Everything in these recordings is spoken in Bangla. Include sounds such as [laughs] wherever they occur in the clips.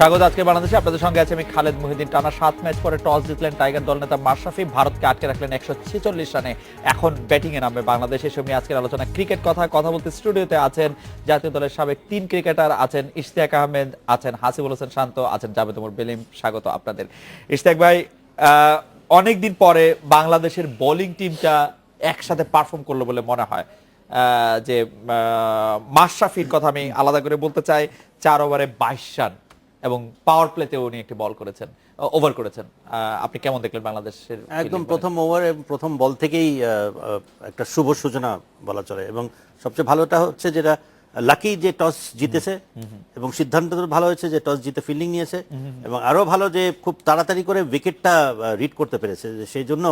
স্বাগত আজকে বাংলাদেশে। আপনাদের সঙ্গে আছে আমি খালেদ মহিদিন টানা সাত ম্যাচ পরে টস জিতলেন টাইগার দল নেতা মাশরাফি। ভারতকে আটকে রাখলেন একশো ছেচল্লিশ রানে। এখন ব্যাটিং এ নামবে বাংলাদেশ। এসব নিয়ে আজকের আলোচনা। ক্রিকেট কথা কথা বলতে স্টুডিওতে আছেন জাতীয় দলের সাবেক তিন ক্রিকেটার আছেন ইশতিয়াক আহমেদ, আছেন হাসিবুল হোসেন শান্ত, আছেন জাবেদ ওমর বেলিম। স্বাগত আপনাদের। ইশতিয়াক ভাই অনেক দিন পরে বাংলাদেশের বোলিং টিমটা একসাথে পারফর্ম করল বলে মনে হয়। যে মাশরাফির কথা আমি আলাদা করে বলতে চাই। চার ওভারে বাইশ রান। এবং পাওয়ার প্লেতে উনি একটি বল করেছেন ওভার করেছেন। আপনি কেমন দেখলেন বাংলাদেশের একদম প্রথম ওভারে প্রথম বল থেকেই একটা শুভ সূচনা বলা চলে। এবং সবচেয়ে ভালোটা হচ্ছে যেটা লাকি যে টস জিতেছে এবং সিদ্ধান্ত ভালো হয়েছে যে টস জিতে ফিল্ডিং নিয়েছে। এবং আরও ভালো যে খুব তাড়াতাড়ি করে উইকেটটা রিড করতে পেরেছে। সেই জন্য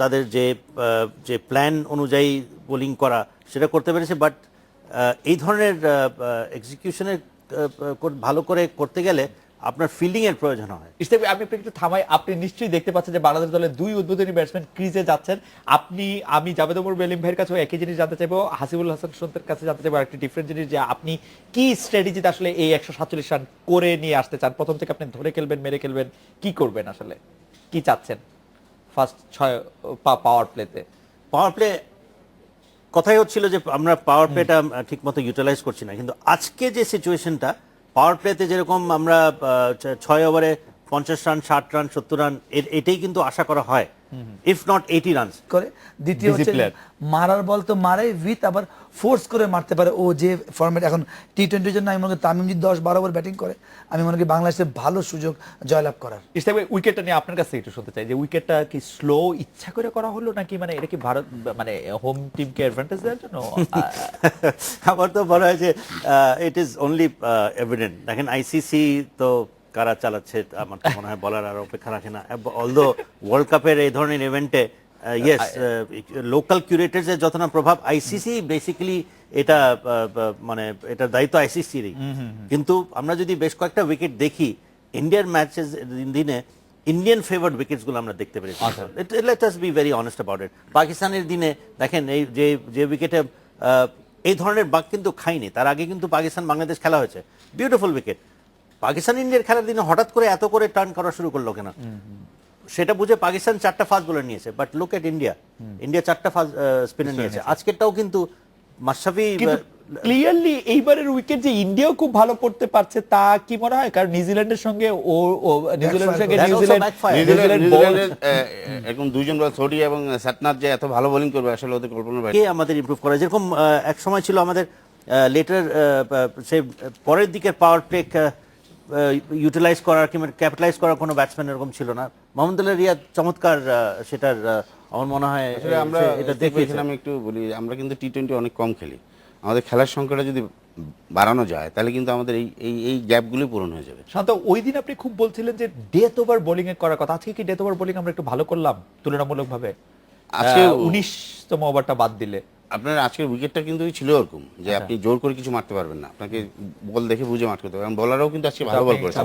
তাদের যে যে প্ল্যান অনুযায়ী বোলিং করা সেটা করতে পেরেছে। বাট এই ধরনের এক্সিকিউশনের ভালো করে করতে গেলে আপনার ফিল্ডিং এর প্রয়োজন হয়। ভাই, আমি একটু থামাই আপনি নিশ্চয়ই দেখতে পাচ্ছেন যে বাংলাদেশ দলের দুই উদ্বোধনী ব্যাটসম্যান ক্রিজে যাচ্ছেন। আপনি আমি জাভেদ ওমর বেলিম ভাইয়ের কাছেও একই জিনিস জানতে চাইব হাসিবুল হাসান সন্তের কাছে জানতে চাইব একটি ডিফারেন্ট জিনিস যে আপনি কি স্ট্র্যাটেজিতে আসলে এই একশো সাতচল্লিশ রান করে নিয়ে আসতে চান? প্রথম থেকে আপনি ধরে খেলবেন মেরে খেলবেন কি করবেন আসলে? কি চাচ্ছেন? ফার্স্ট ছয় পাওয়ার প্লেতে পাওয়ার প্লে কথাই হচ্ছিল যে আমরা পাওয়ার প্লেটা ঠিকমতো ইউটিলাইজ করছি না। কিন্তু আজকে যে সিচুয়েশনটা পাওয়ার প্লেতে যেরকম আমরা ছয় ওভারে পঞ্চাশ রান ষাট রান সত্তর রান এর এটাই কিন্তু আশা করা হয়। ইফ নট এইটি রানস করে। দ্বিতীয় হচ্ছে মারার বল তো মারে উইথ আবার ফোর্স করে মারতে পারে। ও যে ফর্মেট এখন টি টোয়েন্টির জন্য আমি মনে করি তামিম যদি দশ বারো ওভার ব্যাটিং করে আমি মনে করি বাংলাদেশের ভালো সুযোগ জয়লাভ করার। ইশতাক ভাই উইকেটটা নিয়ে আপনার কাছে একটু শুনতে চাই যে উইকেটটা কি স্লো ইচ্ছা করে করা হলো নাকি মানে এটা কি ভারত মানে হোম টিমকে অ্যাডভান্টেজ দেওয়ার জন্য? [laughs] আমার তো মনে হয় যে ইট ইজ অনলি এভিডেন্ট দেখেন আইসিসি তো কারা চালাচ্ছে আমার তো মনে হয় বলার আর অপেক্ষা রাখে না। অলদো ওয়ার্ল্ড কাপের এই ধরনের ইভেন্টে ইয়েস লোকাল কিউরেটার্সের যত না প্রভাব আইসিসি বেসিক্যালি এটা মানে এটার দায়িত্ব আইসিসিরই কিন্তু আমরা যদি বেশ কয়েকটা উইকেট দেখি ইন্ডিয়ার ম্যাচেস দিনে ইন্ডিয়ান ফেভার্ড উইকেটসগুলো আমরা দেখতে পেরেছি। Let us be very honest about it পাকিস্তানের দিনে দেখেন এই যে যে উইকেটে এই ধরনের বাঘ কিন্তু খাইনি তার আগে কিন্তু পাকিস্তান বাংলাদেশ খেলা হয়েছে। বিউটিফুল উইকেট পাকিস্তান ইন্ডিয়ার খেলার দিনে হঠাৎ করে এত করে টার্ন করা শুরু করল কেন? সেটা বুঝে পাকিস্তান চারটা ফাস্ট বোলার নিয়েছে but look at India India চারটা ফাস্ট স্পিনার নিয়েছে। আজকেরটাও কিন্তু মাশরাফি ক্লিয়ারলি এইবারের উইকেট যে ইন্ডিয়াও খুব ভালো করতে পারছে তা কি মনে হয়? কারণ নিউজিল্যান্ডের সঙ্গে ও নিউজিল্যান্ডের সঙ্গে নিউজিল্যান্ড এরকম দুইজন বল সোডি এবং সাতনাথ যে এত ভালো বোলিং করবে আসলে ওদের কল্পনার বাইরে কে আমাদের ইমপ্রুভ করা? যেরকম এক সময় ছিল আমাদের লেটার সে পরের দিকের পাওয়ার প্লে ইউটিলাইজ করার কিংবা ক্যাপিটালাইজ করার কোনো ব্যাটসম্যান এরকম ছিল না। মোহাম্মদুল্লাহ রিয়াদ চমৎকার সেটার আমার মনে হয় আমরা এটা দেখেছিলাম একটু বলি আমরা কিন্তু টি টোয়েন্টি অনেক কম খেলি। আমাদের খেলার সংখ্যাটা যদি বাড়ানো যায় তাহলে কিন্তু আমাদের এই এই এই গ্যাপগুলি পূরণ হয়ে যাবে। শান্ত ওই দিন আপনি খুব বলছিলেন যে ডেথ ওভার বোলিং এ করার কথা। আজকে কি ডেথ ওভার বোলিং আমরা একটু ভালো করলাম তুলনামূলক ভাবে আজকে- উনিশতম ওভারটা বাদ দিলে। আপনার আজকের উইকেটটা কিন্তু ছিল ওরকম যে আপনি জোর করে কিছু মারতে পারবেন না। আপনাকে বল দেখে বুঝে মারতে হবে কারণ বলারও কিন্তু আজকে ভালো বল করেছে।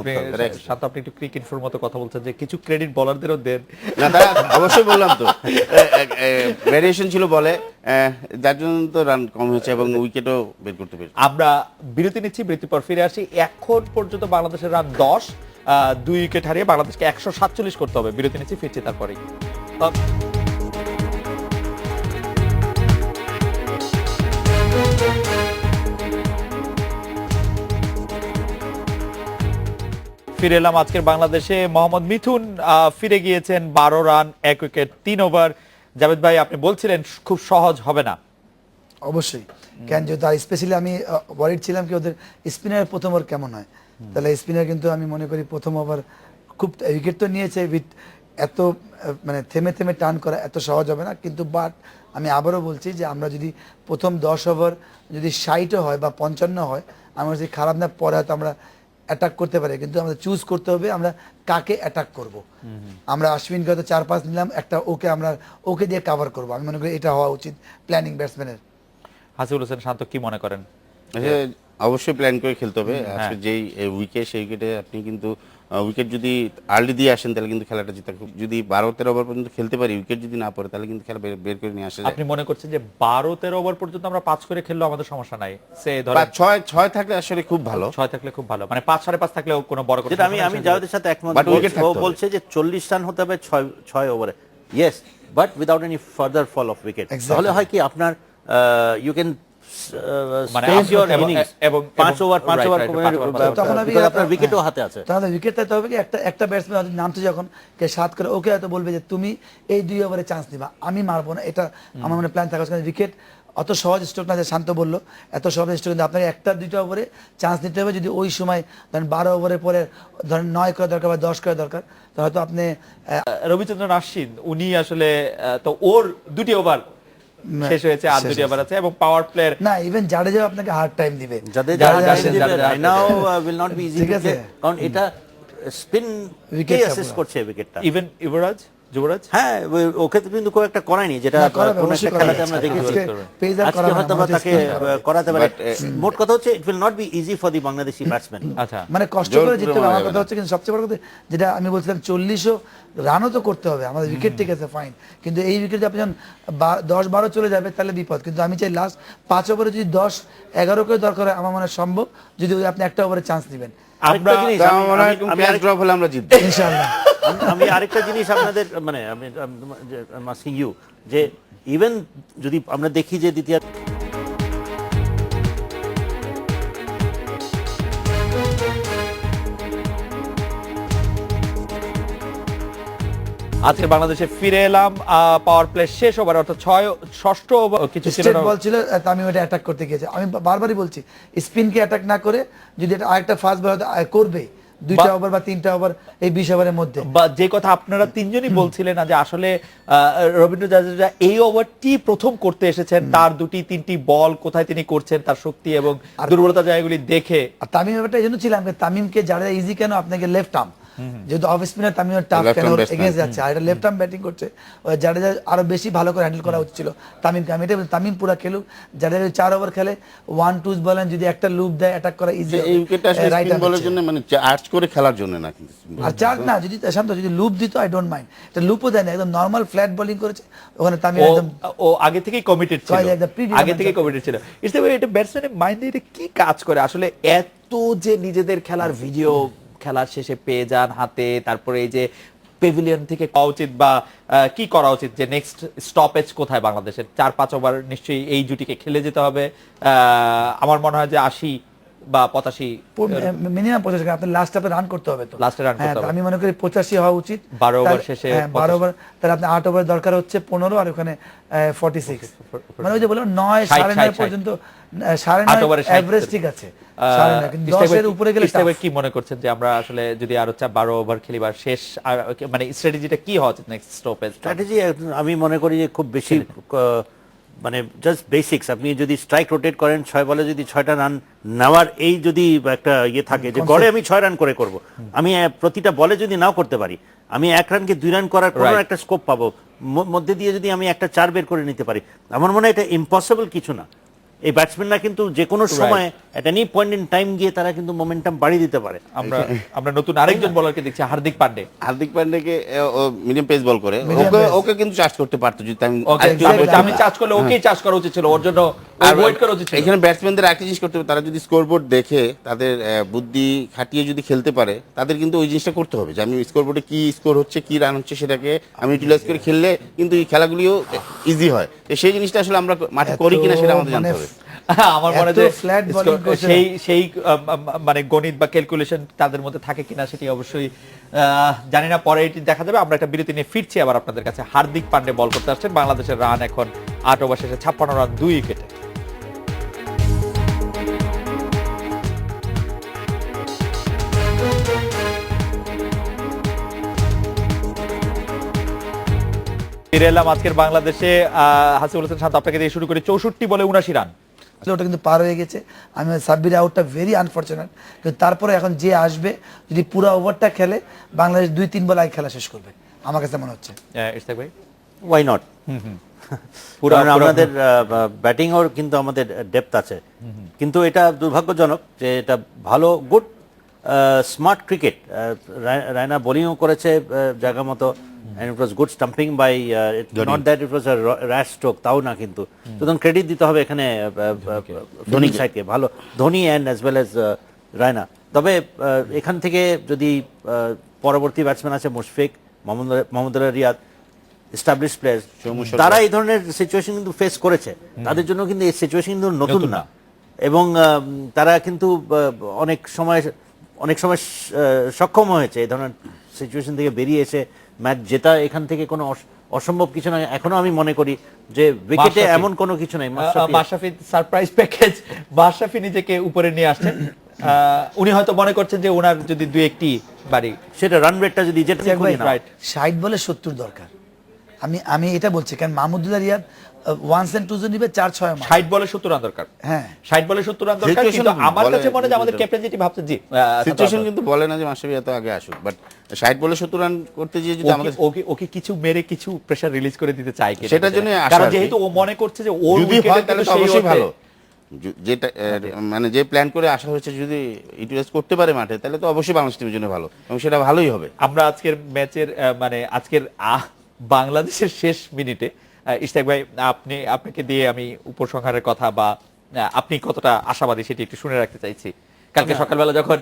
শান্ত আপনি একটু ক্রিকেট ফোর মতো কথা বলছেন যে কিছু ক্রেডিট বলারদেরও দেন। না তারা অবশ্যই বললাম তো। ভ্যারিয়েশন ছিল বলে যার জন্য তো রান কম হয়েছে এবং উইকেটও বের করতে পেরেছে। আমরা বিরতি নিচ্ছি বিরতির পর ফিরে আসি। এখন পর্যন্ত বাংলাদেশের রান দশ আহ, দুই উইকেট হারিয়ে বাংলাদেশকে একশো সাতচল্লিশ করতে হবে। বিরতি নিচ্ছি ফিরছি তারপরেই। ফিরে এলাম আজকের বাংলাদেশে। মোহাম্মদ মিথুন ফিরে গিয়েছেন বারো রান এক উইকেট তিন ওভার। জাভেদ ভাই আপনি বলছিলেন খুব সহজ হবে না। অবশ্যই। কেন যেহেতু আর স্পেশালি আমি ওয়ারিড ছিলাম কি ওদের স্পিনার প্রথম ওভার কেমন হয়। তাহলে স্পিনার কিন্তু আমি মনে করি প্রথম ওভার খুব উইকেট তো নিয়েছে উইথ এত মানে থেমে থেমে টার্ন করা এত সহজ হবে না। কিন্তু বাট আমি আবারও বলছি যে আমরা যদি প্রথম দশ ওভার যদি ষাটও হয় বা পঞ্চান্ন হয় আমরা যদি খারাপ না পরে হয়তো আমরা অ্যাটাক করতে পারে কিন্তু আমাদের চুজ করতে হবে আমরা কাকে অ্যাটাক করব। আমরা অশ্বিনকে হয়তো চার পাঁচ নিলাম একটা ওকে আমরা ওকে দিয়ে কাভার করব। আমি মনে করি এটা হওয়া উচিত প্ল্যানিং ব্যাটসম্যানের হাসিবুল হোসেন শান্ত কি মনে করেন? অবশ্যই প্ল্যান করে খেলতে হবে। আজকে যেই উইকে সেই উইকেটে আপনি কিন্তু উইকেট যদি আর্লি দিয়ে আসেন তাহলে কিন্তু খেলাটা জিতা খুব যদি বারো তেরো ওভার পর্যন্ত খেলতে পারি উইকেট যদি না পড়ে তাহলে কিন্তু খেলা বের- করে নিয়ে আসে আপনি মনে করছেন যে বারো তেরো ওভার পর্যন্ত আমরা পাঁচ করে খেললেও আমাদের সমস্যা নাই? সে বা ধরেন ছয় ছয় থাকলে আসলে খুব ভালো। ছয় থাকলে খুব ভালো। মানে পাঁচ সাড়ে পাঁচ থাকলেও কোনো বড় কথা আমি আমি জাভেদের সাথে একমত। ও বলছে যে চল্লিশ রান হতে হবে ছয় ছয় ওভারে yes but without any further fall of wicket তাহলে হয় কি আপনার ইউ ক্যান আপনার- আমি আপনার উইকেটও হাতে আছে তাহলে উইকেট থাকতে হবে কি একটা একটা ব্যাটসম্যান নামতে যখন কে সাত করে ওকে হয়তো বলবে যে তুমি এই দুই ওভারে চান্স দিবা আমি মারবো না এটা আমার মনে প্ল্যান থাকা। উচিত উইকেট অত সহজ স্ট্রোক না যে শান্ত বলল এত সহজ স্ট্রোক কিন্তু আপনাকে একটা দুইটা ওভারে চান্স নিতে হবে। যদি ওই সময় ধরেন বারো ওভারের পরে ধরেন নয় করা দরকার বা দশ করা দরকার তো হয়তো আপনি রবিচন্দ্রন আশ্বিন উনি আসলে আহ, তো ওর দুটি ওভার শেষ হয়েছে আর দুটি ওভার আছে এবং পাওয়ার প্লেয়ার না ইভেন জাডেজা আপনাকে হার্ড টাইম দিবে। যাদের যারা- now will not be easy. কারণ এটা স্পিন উইকেট কে অ্যাসিস্ট করছে উইকেটটা ইভেন যুবরাজ যুবরাজ? হ্যাঁ ওকে কিন্তু খুব একটা করায়নি যেটা কোনো একটা খেলাতে আমরা দেখেছি। আজকে হয়তো বা তাকে করাতে পারে। Uh, মোট কথা হচ্ছে it will not be easy for the Bangladeshi batsman আচ্ছা। মানে কষ্ট করে জিততে হবে। আমার কথা হচ্ছে কিন্তু সবচেয়ে বড় কথা যেটা আমি বলছিলাম চল্লিশও রানও তো করতে হবে। আমাদের উইকেট ঠিক আছে ফাইন কিন্তু এই উইকেট আপনি যখন দশ বারো চলে যাবে তাহলে বিপদ। কিন্তু আমি চাই লাস্ট পাঁচ ওভারে যদি দশ এগারো করে দরকার হয় আমার মনে হয় সম্ভব। যদি আপনি একটা ওভারে চান্স দিবেন আমরা জিতবো। ইনশাআল্লাহ। আমি- আমি আরেকটা জিনিস আপনাদের মানে আমি মাস্কিং ইউ যে ইভেন যদি আমরা দেখি যে দ্বিতীয় আজকে বাংলাদেশে ফিরে এলাম পাওয়ার প্লে শেষ ওভার অর্থাৎ ছয় ষষ্ঠ কিছু ছিল বল ছিল তামিম এটা অ্যাটাক করতে গিয়েছি। আমি বারবারই বলছি স্পিনকে অ্যাটাক না করে যদি এটা আরেকটা ফাস্ট বল করবে দুইটা ওভার বা তিনটা ওভার এই বিশ ওভারের মধ্যে। বা যে কথা আপনারা তিনজনই বলছিলেন না যে আসলে আহ, রবীন্দ্র জাদেজা এই ওভারটি প্রথম করতে এসেছেন তার দুটি তিনটি বল কোথায় তিনি করছেন তার শক্তি এবং দুর্বলতা জায়গাগুলি দেখে। তামিম ব্যাপারটা এই জন্য ছিলাম তামিমকে যারা ইজি কেন আপনাকে লেফট আর্ম যেহেতু অফ স্পিনার তামিমের টাফ কেন arm যাচ্ছে। আর এটা লেফট আর্ম ব্যাটিং করছে। জাডেজা আরও বেশি ভালো করে হ্যান্ডেল করা উচিত ছিল। তামিমকে। আমি এটা তামিম পুরো খেলুক। জাডেজা যদি চার ওভার খেলে ওয়ান টুজ বলেন যদি একটা লুপ দেয় অ্যাটাক করা ইজি এই উইকেটটা আসলে স্পিন বলের জন্য মানে আর্চ করে খেলার জন্য না কিন্তু আর চার না যদি শান্ত যদি লুপ দিত আই ডোন্ট মাইন্ড এটা লুপও দেয় না একদম নরমাল ফ্ল্যাট বোলিং করেছে। ওখানে তামিম একদম ও আগে থেকেই কমিটেড ছিল। আগে থেকেই ছিল। কমিটেড ছিল। ইটস এটা ব্যাটসম্যানের মাইন্ডে এটা কি কাজ করে? আসলে এত যে নিজেদের খেলার ভিডিও খেলার শেষে পেয়ে যান হাতে। তারপরে এই যে পেভিলিয়ন থেকে পাওয়া উচিত বা কি করা উচিত যে নেক্সট স্টপেজ কোথায় বাংলাদেশের? চার, পাঁচ ওভার নিশ্চয়ই এই জুটিকে খেলে যেতে হবে। আমার মনে হয় যে আশি বা পঁচাশি মিনিমাম পঁচাশি আপনার লাস্ট আপে রান করতে হবে তো। Run হ্যাঁ করতে হবে। আমি মনে করি পঁচাশি হওয়া উচিত। 12 ওভার শেষে হ্যাঁ বারো ওভার তাহলে আপনি আট ওভার দরকার হচ্ছে পনেরো আর ওখানে ফর্টি সিক্স মানে ওই যে বললাম নয় সাড়ে নয় পর্যন্ত সাড়ে নয় ওভারে অ্যাভারেজ ঠিক আছে। উপরে গেলে কি মনে করছেন যে আমরা আসলে যদি আরও চা বারো ওভার খেলি বা শেষ আর- মানে স্ট্র্যাটেজিটা কি হওয়া উচিত নেক্সট স্টপেজ স্ট্র্যাটেজি আমি মনে করি যে খুব বেশি মানে জাস্ট বেসিক্স আপনি যদি স্ট্রাইক রোটেট করেন ছয় বলে যদি ছয়টা রান নেওয়ার এই যদি একটা ইয়ে থাকে যে গড়ে আমি ছয় রান করে করব আমি প্রতিটা বলে যদি নাও করতে পারি আমি এক রানকে দুই রান করার কোনো একটা স্কোপ পাবো। মধ্যে দিয়ে যদি আমি একটা চার বের করে নিতে পারি আমার মনে হয় এটা ইম্পসিবল কিছু না। এই ব্যাটসম্যানরা কিন্তু যে কোনো সময় একটা নি পয়েন্ট ইন টাইম গিয়ে তারা কিন্তু মোমেন্টাম বাড়িয়ে দিতে পারে। আমরা [laughs] আমরা নতুন আরেকজন বলারকে দেখছি হার্দিক পান্ডে। হার্দিক পান্ডেকে মিডিয়াম পেস বল করে। ওকে ওকে কিন্তু চার্জ করতে পারতো যদি আমি. আমি চার্জ করলে ওকেই চার্জ করা উচিত ছিল ওর জন্য ওয়েট করা উচিত ছিল। এখানে ব্যাটসম্যানদের একটা জিনিস করতে হবে তারা যদি স্কোরবোর্ড দেখে তাদের বুদ্ধি খাটিয়ে যদি খেলতে পারে তাদের কিন্তু ওই জিনিসটা করতে হবে যে আমি স্কোরবোর্ডে কি স্কোর হচ্ছে কি রান হচ্ছে সেটাকে আমি ইউটিলাইজ করে খেললে কিন্তু এই খেলাগুলিও ইজি হয়। তো সেই জিনিসটা আসলে আমরা মাঠে করি কিনা সেটা আমাদের জানতে মানে হবে [laughs] আমার মনে হয়। সেই সেই মানে গণিত বা ক্যালকুলেশন তাদের মধ্যে থাকে কিনা সেটি অবশ্যই জানি না পরে এটি দেখা যাবে। আমরা একটা বিরতি নিয়ে ফিরছি আবার আপনাদের কাছে। হার্দিক পান্ডে বল করতে আসছেন। বাংলাদেশের রান এখন আট ওভার শেষে ছাপ্পান্ন রান দুই উইকেটে। ফিরে এলাম আজকের বাংলাদেশে। আহ, হাসিবুল হাসান শান্ত আপনাকে দিয়ে শুরু করে। চৌষট্টি বলে উনাশি রান। ওটা কিন্তু পার হয়ে গেছে। আমি সাব্বির আউটটা ভেরি আনফর্চুনেট কিন্তু তারপরে এখন যে আসবে যদি পুরো ওভারটা খেলে বাংলাদেশ দুই তিন বল আগে খেলা শেষ করবে। আমার কাছে মনে হচ্ছে। ভাই? ওয়াই নট পুরা- কারণ পুরা- আমাদের ব্যাটিং ওর কিন্তু আমাদের ডেপথ আছে। কিন্তু এটা দুর্ভাগ্যজনক যে এটা ভালো গুড স্মার্ট ক্রিকেট রায়না বোলিংও করেছে জায়গা মতো। And it was good stumping by uh, not that it was a ra- rash stroke তাও না কিন্তু। সুতরাং ক্রেডিট দিতে হবে এখানে ধোনি সাইডকে ভালো। Dhoni and as well as Raina তবে এখান থেকে যদি পরবর্তী ব্যাটসম্যান আছে মুশফিক মোহাম্মদ মোহাম্মদুল্লাহ রিয়াদ এস্টাবলিশ প্লেয়ার তারা এই ধরনের সিচুয়েশন কিন্তু ফেস করেছে। তাদের জন্য কিন্তু এই সিচুয়েশন কিন্তু নতুন না। এবং আম, তারা কিন্তু অনেক সময় অনেক সময় সক্ষম হয়েছে। এই ধরনের সিচুয়েশন থেকে বেরিয়ে এসে ম্যাচ জেতা এখান থেকে কোনো অসম্ভব কিছু নয়। এখনও আমি মনে করি যে উইকেটে এমন কোনো কিছু নাই মাশরাফি- সারপ্রাইজ প্যাকেজ মাশরাফি নিজেকে উপরে নিয়ে আসছেন। আহ, উনি হয়তো মনে করছেন যে ওনার যদি দুই একটি বাড়ি। সেটা রান রেটটা যদি করে রাইট সাইড বলে সত্তর দরকার। আমি আমি এটা বলছি কারণ মাহমুদুল্লাহ রিয়াদ ওয়ান্স এন্ড টুজো নিবে চার ছয় মাস। ষাট বলে সত্তর রান দরকার। হ্যাঁ। ষাট বলে সত্তর রান দরকার কিন্তু আমার কাছে মনে হয় আমাদের ক্যাপ্টেন যেটি ভাবছেন জি সিচুয়েশন কিন্তু বলে না যে মাসাবি এত আগে আসুক বাট ষাট বলে সত্তর রান করতে গিয়ে যদি আমাদের ওকে ওকে কিছু মেরে কিছু প্রেসার রিলিজ করে দিতে চাই কিনা সেটার জন্যই আশা কারণ যেহেতু ও মনে করছে যে ওর যদি হয় তাহলে তো অবশ্যই ভালো। যেটা মানে যে প্ল্যান করে আসা হয়েছে যদি ইউটিলাইজ করতে পারে মাঠে তাহলে তো অবশ্যই বাংলাদেশ টিমের জন্য ভালো এবং সেটা ভালোই হবে। আমরা আজকের ম্যাচের আহ, মানে আজকের আহ, বাংলাদেশের শেষ মিনিটে ইশতাক ভাই আপনি আপনাকে দিয়ে আমি উপসংহারের কথা বা আপনি কতটা আশাবাদী সেটি একটু শুনে রাখতে চাইছি। কালকে সকালবেলা যখন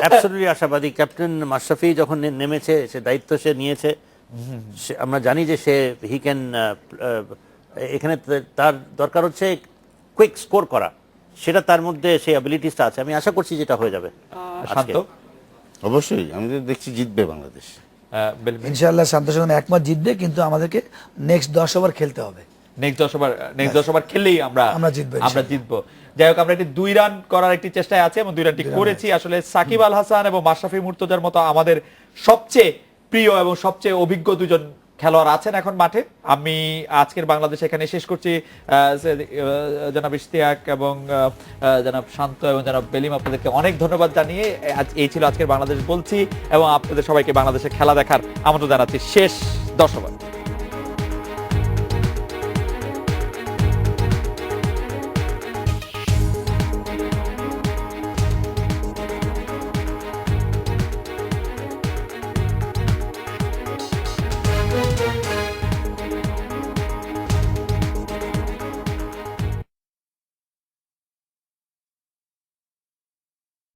অ্যাবসলিউটলি আশাবাদী। ক্যাপ্টেন মাশরাফি যখন নেমেছে সে দায়িত্ব সে নিয়েছে। সে- আমরা জানি যে সে হি ক্যান এখানে তার দরকার হচ্ছে কুইক স্কোর করা। সেটা তার মধ্যে সেই অ্যাবিলিটিসটা আছে। আমি আশা করছি যেটা হয়ে যাবে অবশ্যই। আমি দেখছি জিতবে বাংলাদেশ। ইনশাআল্লাহ শান্ত সঙ্গে একমত জিতবে কিন্তু আমাদেরকে নেক্সট দশ ওভার খেলতে হবে। নেক্সট দশ ওভার নেক্সট দশ ওভার খেললেই আমরা আমরা জিতবো আমরা জিতবো। যাই হোক আমরা একটি দুই রান করার একটি চেষ্টায় আছি এবং দুই রানটি করেছি। আসলে সাকিব আল হাসান এবং মাশরাফি মুর্তজার মতো আমাদের সবচেয়ে প্রিয় এবং সবচেয়ে অভিজ্ঞ দুজন খেলোয়াড় আছেন এখন মাঠে। আমি আজকের বাংলাদেশ এখানে শেষ করছি। জনাব ইশতিয়াক এবং জনাব শান্ত এবং জনাব বেলিম, আপনাদেরকে অনেক ধন্যবাদ জানিয়ে এই ছিল আজকের বাংলাদেশ বলছি এবং আপনাদের সবাইকে বাংলাদেশে খেলা দেখার আমন্ত্রণ জানাচ্ছি। শেষ দশ